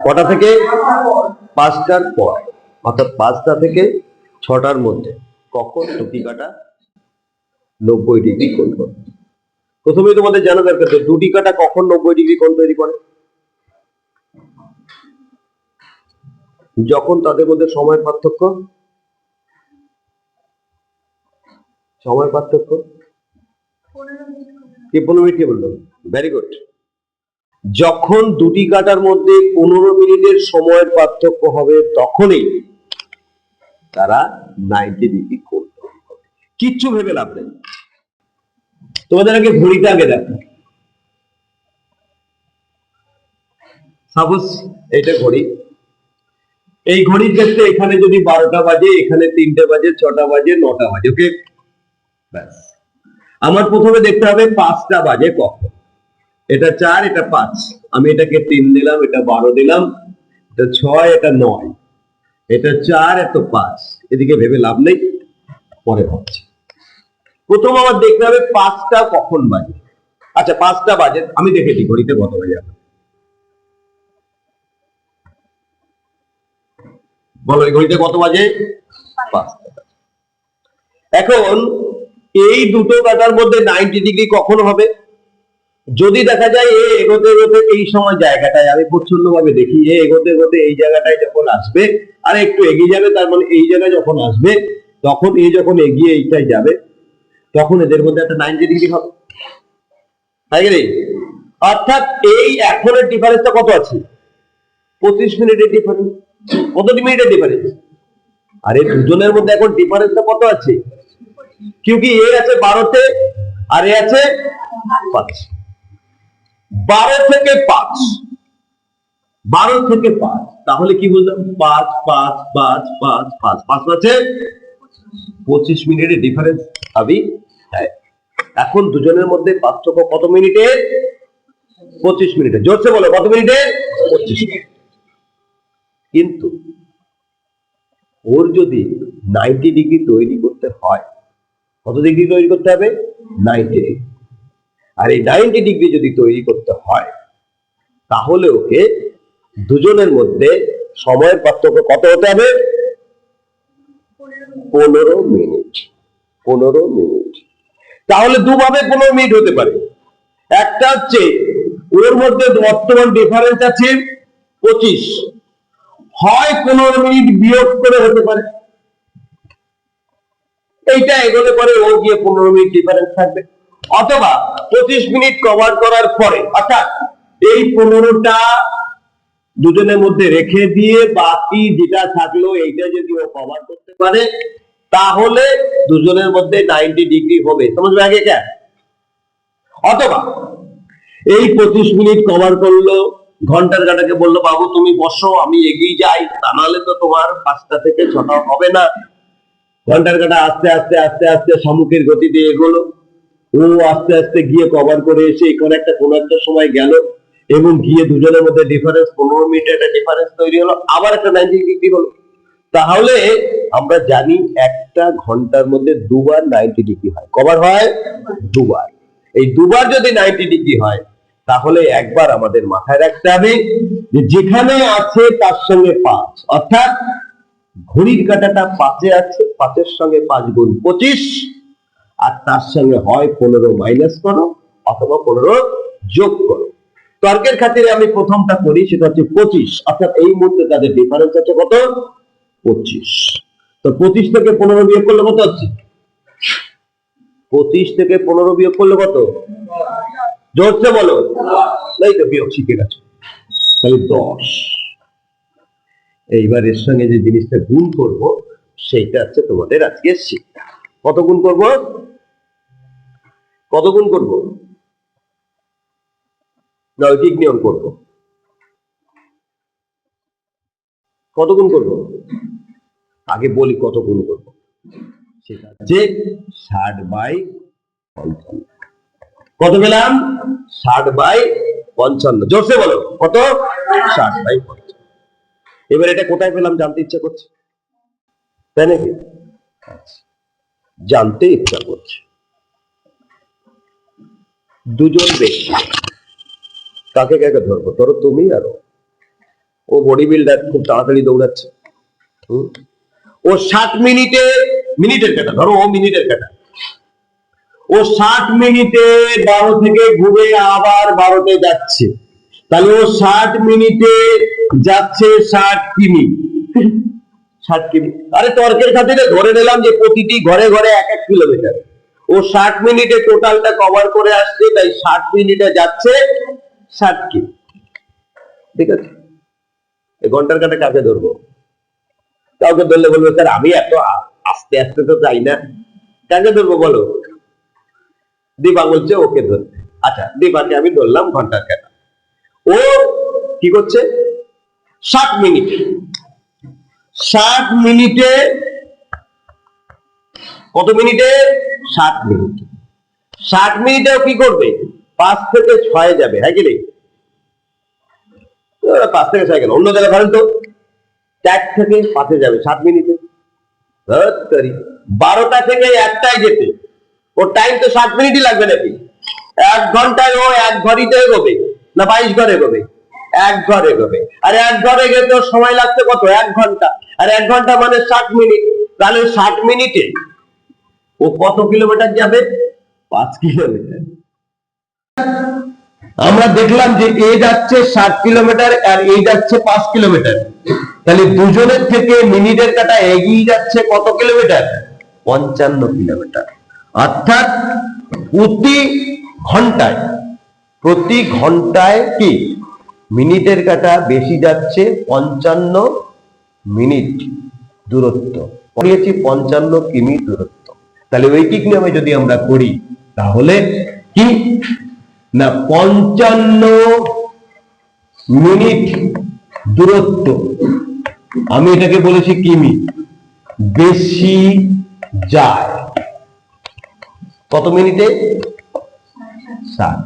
কটা থেকে? পাঁচটার পর। অর্থাৎ পাঁচটা থেকে ছটার মধ্যে। কখন দুটি কাটা? নব্বই ডিগ্রি কোণ করে। প্রথমে তোমাদের জানা দরকার যে দুটি কাটা কখন নব্বই ডিগ্রি কোণ তৈরি করে? যখন তাদের মধ্যে সময় পার্থক্য? সময় পার্থক্য? কি পনেরো মিনিট কে বলল? ভেরি গুড যখন দুটি কাটার মধ্যে পনেরো মিনিটের সময়ের পার্থক্য হবে, তখনই তারা নাইনটি ডিগ্রি কোণ করবে। কিচ্ছু ভেবে লাভ নেই। তোমাদের আগে ঘড়িটা আগে দেখো। সাপোজ এটা ঘড়ি। এই ঘড়ির ক্ষেত্রে এখানে যদি বারোটা বাজে, এখানে তিনটে বাজে, ছটা বাজে, নটা বাজে ওকে ব্যাস। আমার প্রথমে দেখতে হবে পাঁচটা বাজে কখন। এটা চার, এটা পাঁচ। আমি এটাকে তিন দিলাম, এটা বারো দিলাম। এটা ছয়, এটা নয়। এটা চার, এত পাঁচ। এদিকে ভেবে লাভ নেই, পরে ভাবছি। প্রথম আমার দেখতে হবে পাঁচটা কখন বাজে। আচ্ছা পাঁচটা বাজে। আমি দেখেছি ঘড়িতে কত বাজে। বলো, এই ঘড়িতে কত বাজে? পাঁচটা। এখন এই দুটো কাটার মধ্যে নাইনটি ডিগ্রি কখন হবে? যদি দেখা যায় এ এগোতে এগোতে এই সময় জায়গাটায় আমি প্রচ্ছন্ন ভাবে দেখি, এ এগোতে এগোতে এই জায়গাটায় যখন আসবে, আর একটু এগিয়ে যাবে, তার মানে এই জায়গায় যখন আসবে, তখন এ যখন এগিয়ে এইটাই যাবে, তখন এদের মধ্যে একটা নাইনটি ডিগ্রি হবে তাই রে? অর্থাৎ এই এখনের ডিফারেন্সটা কত আছে? পঁচিশ মিনিটের ডিফারেন্স কত মিনিটের ডিফারেন্স আর এই দুজনের মধ্যে এখন ডিফারেন্সটা কত আছে? কিউকি এ আছে বারোতে, আর এ আছে পাঁচ। বারো থেকে পাঁচ। বারো থেকে পাঁচ। তাহলে কি বুঝলাম পাঁচ পাঁচ পাঁচ পাঁচ পাঁচ। পাঁচ আছে পঁচিশ মিনিটের ডিফারেন্স আমি এখন দুজনের মধ্যে পার্থক্য কত মিনিটে? পঁচিশ মিনিটে। জোরসে বলো, কত মিনিটে? পঁচিশ কিন্তু ওর যদি নাইনটি ডিগ্রি তৈরি করতে হয়, কত ডিগ্রি তৈরি করতে হবে? নাইনটি ডিগ্রি আর এই নাইনটি ডিগ্রি যদি তৈরি করতে হয়, তাহলে ওকে দুজনের মধ্যে সময়ের পার্থক্য কত হতে হবে? পনেরো মিনিট পনেরো মিনিট। তাহলে দুভাবে পনেরো মিনিট হতে পারে। একটা হচ্ছে, ওর মধ্যে বর্তমান ডিফারেন্স আছে পঁচিশ। হয় পনেরো মিনিট বিয়োগ করে হতে পারে। এইটা এগোলে পরে ও গিয়ে পনেরো মিনিট ডিফারেন্স থাকবে। অথবা পঁচিশ মিনিট কভার করার পরে, অর্থাৎ এই পনেরোটা দুজনের মধ্যে রেখে দিয়ে বাকি যেটা থাকল এইটা যদি ও কভার করতে পারে, তাহলে দুজনের মধ্যে নাইনটি ডিগ্রি হবে। সমঝ আগে কে? অথবা এই পঁচিশ মিনিট কভার করল, ঘণ্টার কাটাকে বলল, বাবু, তুমি বসো, আমি এগিয়ে যাই। তা নাহলে তো তোমার পাঁচটা থেকে ছটা হবে না। ঘণ্টার কাটা আস্তে আস্তে আস্তে আস্তে সম্মুখের গতি দিয়ে এগোলো। ও আস্তে আস্তে গিয়ে কভার করে এসে এখানে একটা কোনো একটা সময় গেল এবং গিয়ে দুজনের মধ্যে ডিফারেন্স পনেরো মিনিটের একটা ডিফারেন্স তৈরি হলো। আবার একটা নাইনটি ডিগ্রি হলো। তাহলে আমরা জানি একটা ঘণ্টার মধ্যে দুবার নাইনটি ডিগ্রি হয়। কবার হয় দুবার। এই দুবার যদি নাইনটি ডিগ্রি হয়, তাহলে একবার আমাদের মাথায় রাখতে হবে যে যেখানে আছে তার সঙ্গে পাঁচ। অর্থাৎ ঘড়ির কাঁটাটা পাঁচে আছে, পাঁচের সঙ্গে পাঁচ গুণ পঁচিশ। আর তার সঙ্গে হয় পনেরো মাইনাস করো অথবা পনেরো যোগ করো। তর্কের খাতিরে আমি প্রথমটা করি, সেটা হচ্ছে পঁচিশ। অর্থাৎ এই মুহূর্তে তাদের ডিফারেন্স আছে কত? পঁচিশ। তো পঁচিশ থেকে পনেরো বিয়োগ করলে কত হচ্ছে? পঁচিশ থেকে পনেরো বিয়োগ করলে কত? জোরছে বলো? এই তো বিয়োগ শিখে গেছে। তাহলে দশ। এইবার এর সঙ্গে যে জিনিসটা গুণ করব, সেইটা হচ্ছে তোমাদের আজকে শিক্ষা। কত গুণ করব? কত গুণ করব? নৈতিক নিয়ম করব। কত গুণ করব? আগে বলি কত গুণ করব। সেটা হচ্ছে ষাট বাই পঞ্চান্ন। কত পেলাম? ষাট বাই পঞ্চান্ন। জোরসে বলো, কত? ষাট বাই পঞ্চান্ন। এবার এটা কোথায় পেলাম জানতে ইচ্ছা করছে? তাই নাকি আচ্ছা। জানতে ইচ্ছা করছে। দুজন ব্যক্তি কাকে কাকে ধরবো? ধরো তুমি আর ও। বডি বিল্ডার খুব তাড়াতাড়ি দৌড়াচ্ছে। ও ষাট মিনিটে, মিনিটের কাটা ধরো ও মিনিটের কাটা ও ষাট মিনিটে বারো থেকে ঘুরে আবার বারোতে যাচ্ছে। তাহলে ও ষাট মিনিটে যাচ্ছে ষাট কিমি। ষাট কিমি। আরে তর্কের খাতিরে ধরে নিলাম যে প্রতিটি ঘরে ঘরে এক এক কিলোমিটার ও ষাট মিনিটে টোটালটা কভার করে আসছে, তাই ষাট মিনিটে যাচ্ছে ষাট কিমি ঠিক আছে? ঘণ্টার কাটা কাকে ধরবো? কাউকে ধরলে বলব, স্যার, আমি এত আস্তে আস্তে তো চাই না। কাকে ধরবো বলো? দীপা বলছে, ওকে ধরবে আচ্ছা দীপাকে আমি ধরলাম ঘণ্টার কাটা। ও কি করছে? ষাট মিনিট। ষাট মিনিটে কত মিনিটে? ষাট মিনিট। ষাট মিনিটে কি করবে? পাঁচ থেকে ছয় যাবে হ্যাঁ কি ওরা পাঁচ থেকে ছয় গেল অন্য জায়গায় ধরেন তো। চার থেকে পাঁচে যাবে সাত মিনিটে। বারোটা থেকে একটাই যেতে। ওর টাইম তো সাত মিনিটই লাগবে নাকি? এক ঘন্টায় ও এক ঘড়িতে এগোবে, না বাইশ ঘরে এগোবে? এক ঘরে এগোবে। আর এক ঘরে এগোতে ওর সময় লাগছে কত? এক ঘণ্টা। আর এক ঘণ্টা মানে ষাট মিনিট। তাহলে ষাট মিনিটে ও কত কিলোমিটার যাবে? পাঁচ কিলোমিটার। আমরা দেখলাম যে এ যাচ্ছে ষাট কিলোমিটার আর এই যাচ্ছে পাঁচ কিলোমিটার। তাহলে দুজনের থেকে মিনিটের কাটা এগিয়ে যাচ্ছে কত কিলোমিটার? পঞ্চান্ন কিলোমিটার। অর্থাৎ প্রতি ঘন্টায় প্রতি ঘন্টায় কি? মিনিটের কাটা বেশি যাচ্ছে পঞ্চান্ন মিনিট দূরত্ব। পঞ্চান্ন কিমি দূরত্ব। তাহলে ঐকিক নিয়মে যদি আমরা করি, তাহলে কি? না, পঞ্চান্ন মিনিট দূরত্ব। আমি এটাকে বলেছি কিমি বেশি যায়। কত মিনিটে? সাত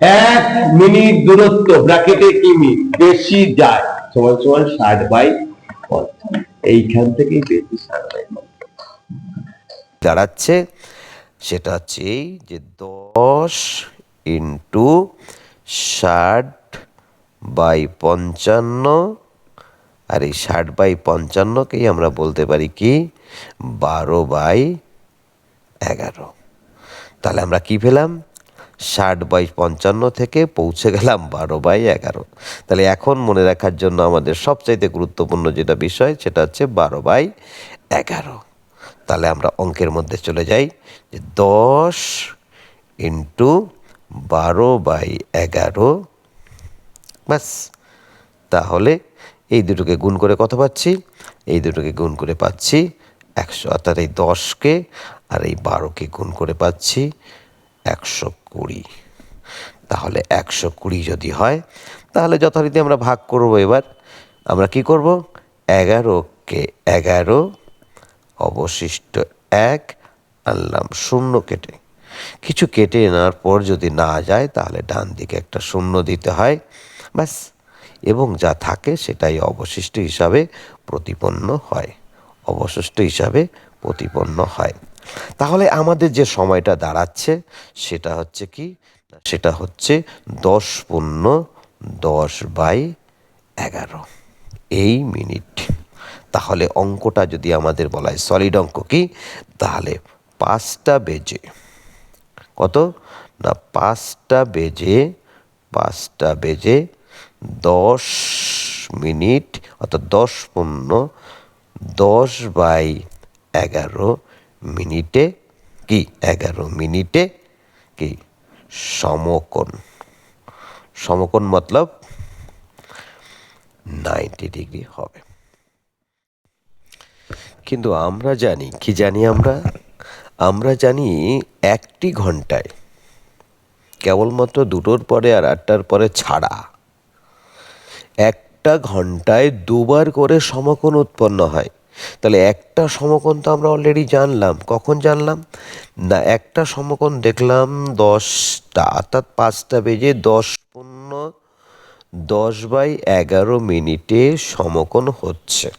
এক মিনিট দূরত্ব, ব্র্যাকেটে কিমি বেশি যায়। সমান সমান ষাট বাই পঞ্চান্ন এইখান থেকেই বেশি ষাট দাঁড়াচ্ছে, সেটা হচ্ছে এই যে দশ ইন্টু ষাট বাই পঞ্চান্ন, আর এই ষাট বাই পঞ্চান্নকেই আমরা বলতে পারি কি? বারো বাই এগারো। তাহলে আমরা কি পেলাম? ষাট বাই পঞ্চান্ন থেকে পৌঁছে গেলাম বারো বাই এগারো। তাহলে এখন মনে রাখার জন্য আমাদের সবচাইতে গুরুত্বপূর্ণ যেটা বিষয়, সেটা হচ্ছে বারো বাই এগারো। তাহলে আমরা অঙ্কের মধ্যে চলে যাই, যে দশ ইন্টু বারো বাই এগারো, ব্যাস। তাহলে এই দুটোকে গুণ করে কত পাচ্ছি? এই দুটোকে গুণ করে পাচ্ছি একশো। অর্থাৎ এই দশকে আর এই বারোকে গুণ করে পাচ্ছি একশো কুড়ি। তাহলে একশো কুড়ি যদি হয়, তাহলে যথারীতি আমরা ভাগ করব এবার। আমরা কি করব? এগারোকে এগারো, অবশিষ্ট এক, আনলাম শূন্য কেটে। কিছু কেটে নেওয়ার পর যদি না যায়, তাহলে ডান দিকে একটা শূন্য দিতে হয়। ব্যাস। এবং যা থাকে সেটাই অবশিষ্ট হিসাবে প্রতিপন্ন হয়। অবশিষ্ট হিসাবে প্রতিপন্ন হয়। তাহলে আমাদের যে সময়টা দাঁড়াচ্ছে, সেটা হচ্ছে কি? সেটা হচ্ছে দশ পূর্ণ দশ বাই এগারো। এই মিনিট। তাহলে অঙ্কটা যদি আমাদের বলা হয় সলিড অঙ্ক কি? তাহলে পাঁচটা বেজে কত? না, পাঁচটা বেজে পাঁচটা বেজে দশ মিনিট, অর্থাৎ দশ পূর্ণ দশ বাই এগারো মিনিটে কি? এগারো মিনিটে কি? সমকোণ। সমকোণ মতলব নাইনটি ডিগ্রি হবে। কিন্তু আমরা জানি, কি জানি আমরা? আমরা জানি একটি ঘন্টায় কেবলমাত্র দুটোর পরে আর আটটার পরে ছাড়া একটা ঘন্টায় দুবার করে সমকোণ উৎপন্ন হয়। তাহলে একটা সমকোণ তো আমরা অলরেডি জানলাম। কখন জানলাম? না, একটা সমকোণ দেখলাম দশটা, অর্থাৎ পাঁচটা বেজে দশ পণ্য দশ বাই এগারো মিনিটে সমকোণ হচ্ছে।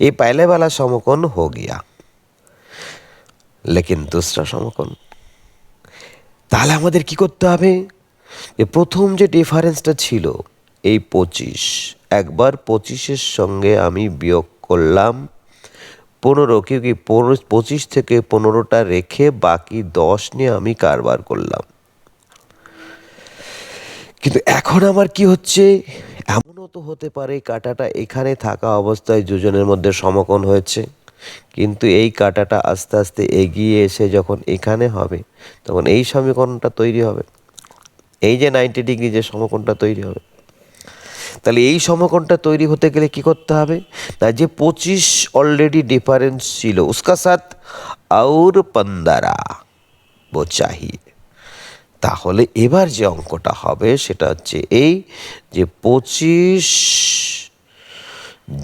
এই পাইলেবেলা সমকোণ হো গিয়া। লেকিন দুসরা সমকোণ। তাহলে আমাদের কি করতে হবে? যে প্রথম যে ডিফারেন্সটা ছিল, এই পঁচিশ। একবার পঁচিশের সঙ্গে আমি বিয়োগ করলাম পনেরো কেউ কি পঁচিশ থেকে পনেরোটা রেখে বাকি দশ নিয়ে আমি কারবার করলাম। কিন্তু এখন আমার কি হচ্ছে? এমনও তো হতে পারে কাঁটাটা এখানে থাকা অবস্থায় দুজনের মধ্যে সমকোণ হয়েছে। কিন্তু এই কাঁটাটা আস্তে আস্তে এগিয়ে এসে যখন এখানে হবে, তখন এই সমীকরণটা তৈরি হবে। এই যে নাইনটি ডিগ্রি যে সমকোণটা তৈরি হবে তাহলে এই সমকোণটা তৈরি হতে গেলে কি করতে হবে? না যে পঁচিশ অলরেডি ডিফারেন্স ছিল, উস্কা সাথ আউর পন্দারা ও চাহি তাহলে এবার যে অঙ্কটা হবে সেটা হচ্ছে এই যে পঁচিশ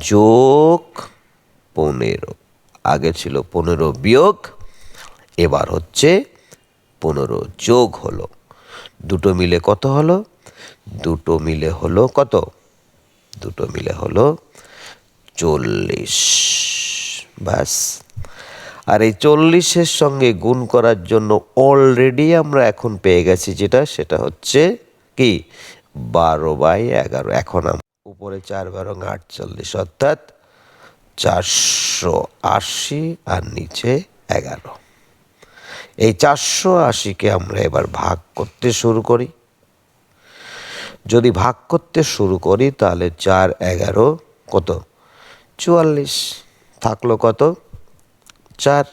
যোগ পনেরো, আগে ছিল পনেরো বিয়োগ, এবার হচ্ছে পনেরো যোগ হলো। দুটো মিলে কত হলো? দুটো মিলে হলো কত? দুটো মিলে হলো চল্লিশ। ব্যাস। আর এই চল্লিশের সঙ্গে গুণ করার জন্য অলরেডি আমরা এখন পেয়ে গেছি যেটা, সেটা হচ্ছে কি? বারো বাই এগারো। এখন উপরে চার বারো আটচল্লিশ, অর্থাৎ চারশো আশি আর নিচে এগারো। এই চারশো আশিকে আমরা এবার ভাগ করতে শুরু করি। যদি ভাগ করতে শুরু করি, তাহলে চার এগারো কত? চুয়াল্লিশ। থাকল কত? চার।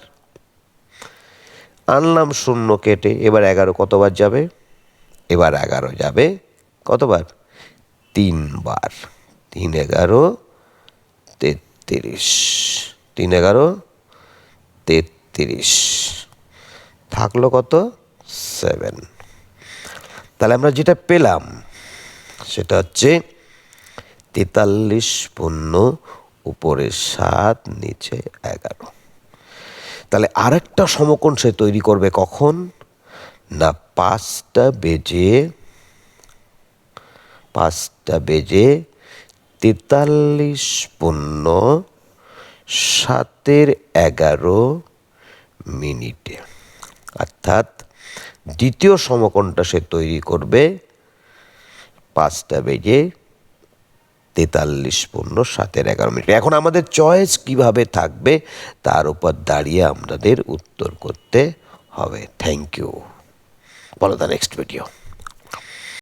আনলাম শূন্য কেটে, এবার এগারো কতবার যাবে? এবার এগারো যাবে কতবার? তিনবার তিন এগারো, তেত্রিশ। তিন এগারো, তেত্রিশ। থাকল কত? সেভেন। তাহলে আমরা যেটা পেলাম সেটা হচ্ছে তেতাল্লিশ পণ্য উপরে সাত, নিচে এগারো। তাহলে আরেকটা সমকোণ সে তৈরি করবে কখন? না, পাঁচটা বেজে পাঁচটা বেজে তেতাল্লিশ পণ্য সাতের এগারো মিনিটে। অর্থাৎ দ্বিতীয় সমকোণটা সে তৈরি করবে পাঁচটা বেজে তেতাল্লিশ পূর্ণ সাতের এগারো মিনিট। এখন আমাদের চয়েস কীভাবে থাকবে, তার উপর দাঁড়িয়ে আমাদের উত্তর করতে হবে। থ্যাংক ইউ বলো দ্য নেক্সট ভিডিও